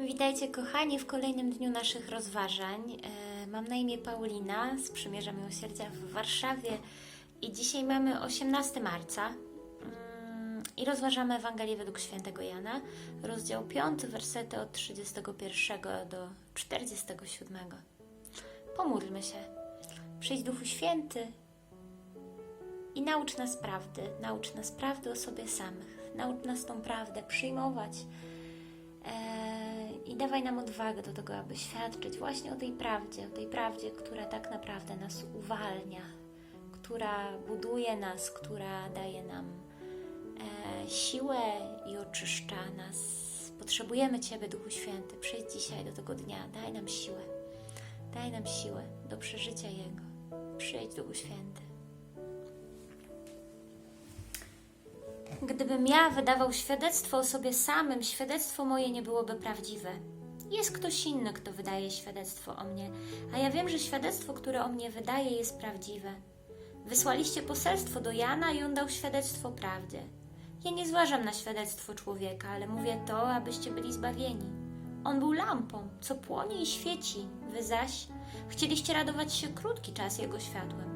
Witajcie kochani w kolejnym dniu naszych rozważań. E, Mam na imię Paulina z Przymierza Miłosierdzia w Warszawie i dzisiaj mamy 18 marca Mm, i rozważamy Ewangelię według świętego Jana, rozdział 5, wersety od 31 do 47. Pomódlmy się. Przyjdź Duchu Święty i naucz nas prawdy, naucz nas prawdy o sobie samych, naucz nas tą prawdę przyjmować, I dawaj nam odwagę do tego, aby świadczyć właśnie o tej prawdzie, o tej prawdzie, która tak naprawdę nas uwalnia, która buduje nas, która daje nam e, siłę i oczyszcza nas. Potrzebujemy Ciebie, Duchu Święty. Przyjdź dzisiaj do tego dnia, daj nam siłę. Daj nam siłę do przeżycia Jego. Przyjdź, Duchu Święty. Gdybym ja wydawał świadectwo o sobie samym, świadectwo moje nie byłoby prawdziwe. Jest ktoś inny, kto wydaje świadectwo o mnie, a ja wiem, że świadectwo, które o mnie wydaje, jest prawdziwe. Wysłaliście poselstwo do Jana i on dał świadectwo prawdzie. Ja nie zważam na świadectwo człowieka, ale mówię to, abyście byli zbawieni. On był lampą, co płonie i świeci, wy zaś chcieliście radować się krótki czas jego światłem.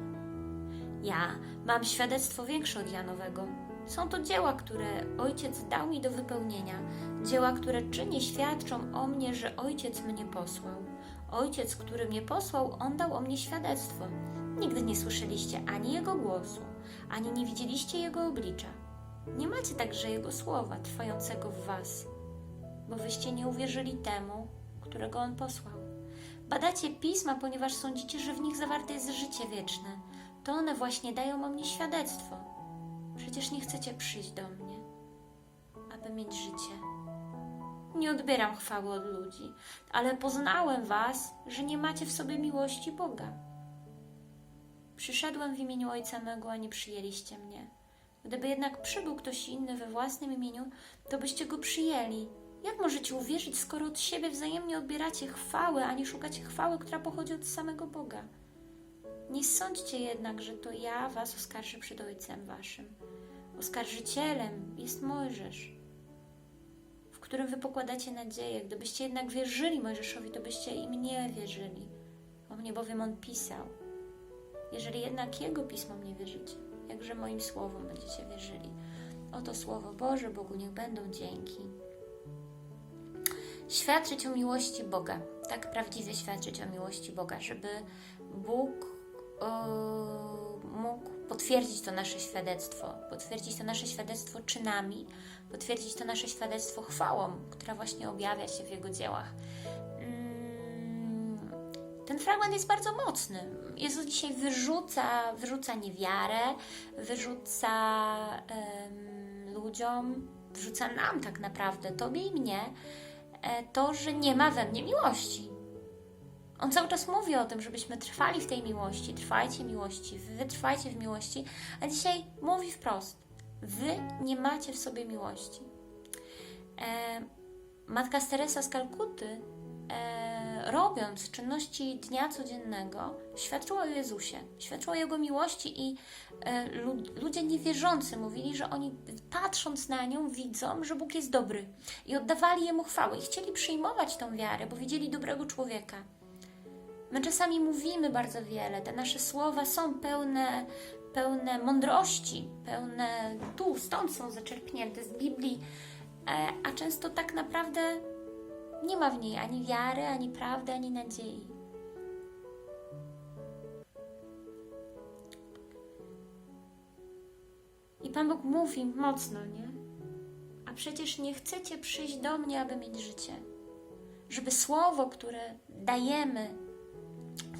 Ja mam świadectwo większe od Janowego. Są to dzieła, które Ojciec dał mi do wypełnienia, dzieła, które czyni świadczą o mnie, że Ojciec mnie posłał. Ojciec, który mnie posłał, on dał o mnie świadectwo. Nigdy nie słyszeliście ani Jego głosu, ani nie widzieliście Jego oblicza. Nie macie także Jego słowa trwającego w Was, bo wyście nie uwierzyli temu, którego On posłał. Badacie pisma, ponieważ sądzicie, że w nich zawarte jest życie wieczne. To one właśnie dają o mnie świadectwo. Przecież nie chcecie przyjść do mnie, aby mieć życie. Nie odbieram chwały od ludzi, ale poznałem was, że nie macie w sobie miłości Boga. Przyszedłem w imieniu Ojca mego, a nie przyjęliście mnie. Gdyby jednak przybył ktoś inny we własnym imieniu, to byście go przyjęli. Jak możecie uwierzyć, skoro od siebie wzajemnie odbieracie chwały, a nie szukacie chwały, która pochodzi od samego Boga? Nie sądźcie jednak, że to ja was oskarżę przed Ojcem waszym. Oskarżycielem jest Mojżesz, w którym wy pokładacie nadzieję. Gdybyście jednak wierzyli Mojżeszowi, to byście i mnie wierzyli. O mnie bowiem on pisał. Jeżeli jednak jego pismom nie wierzycie, jakże moim słowom będziecie wierzyli. Oto słowo Boże, Bogu niech będą dzięki. Świadczyć o miłości Boga, tak prawdziwie świadczyć o miłości Boga, żeby Bóg potwierdzić to nasze świadectwo, potwierdzić to nasze świadectwo czynami, potwierdzić to nasze świadectwo chwałą, która właśnie objawia się w Jego dziełach. Mm, Ten fragment jest bardzo mocny. Jezus dzisiaj wyrzuca, wyrzuca niewiarę, wyrzuca em, ludziom, wyrzuca nam tak naprawdę, Tobie i mnie, e, to, że nie ma we mnie miłości. On cały czas mówi o tym, żebyśmy trwali w tej miłości, trwajcie miłości, wy trwajcie w miłości, a dzisiaj mówi wprost: Wy nie macie w sobie miłości. E, Matka Teresa z Kalkuty, e, robiąc czynności dnia codziennego, świadczyła o Jezusie, świadczyła o Jego miłości i e, lu- ludzie niewierzący mówili, że oni patrząc na nią widzą, że Bóg jest dobry i oddawali Jemu chwałę i chcieli przyjmować tą wiarę, bo widzieli dobrego człowieka. My czasami mówimy bardzo wiele, te nasze słowa są pełne, pełne mądrości, pełne tu, stąd są zaczerpnięte z Biblii, e, a często tak naprawdę nie ma w niej ani wiary, ani prawdy, ani nadziei. I Pan Bóg mówi mocno, nie? A przecież nie chcecie przyjść do mnie, aby mieć życie. Żeby słowo, które dajemy,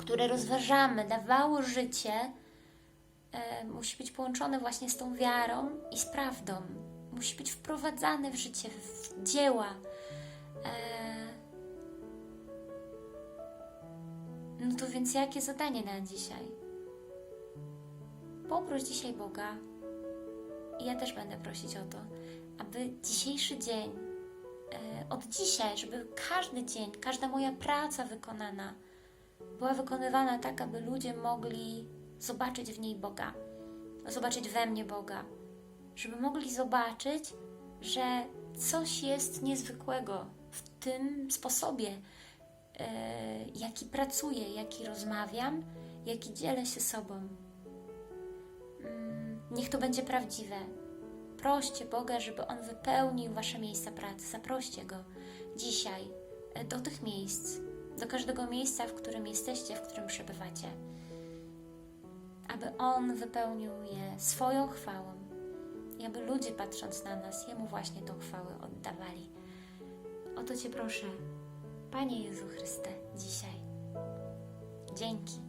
które rozważamy, dawało życie, e, musi być połączone właśnie z tą wiarą i z prawdą. Musi być wprowadzane w życie, w dzieła. E, no to więc jakie zadanie na dzisiaj? Poproś dzisiaj Boga i ja też będę prosić o to, aby dzisiejszy dzień, e, od dzisiaj, żeby każdy dzień, każda moja praca wykonana, była wykonywana tak, aby ludzie mogli zobaczyć w niej Boga, zobaczyć we mnie Boga, żeby mogli zobaczyć, że coś jest niezwykłego w tym sposobie, e, jaki pracuję, jaki rozmawiam, jaki dzielę się sobą. Mm, Niech to będzie prawdziwe. Proście Boga, żeby On wypełnił Wasze miejsca pracy. Zaproście Go dzisiaj e, do tych miejsc, do każdego miejsca, w którym jesteście, w którym przebywacie. Aby On wypełnił je swoją chwałą i aby ludzie patrząc na nas, Jemu właśnie tą chwałę oddawali. O to Cię proszę, Panie Jezu Chryste, dzisiaj. Dzięki.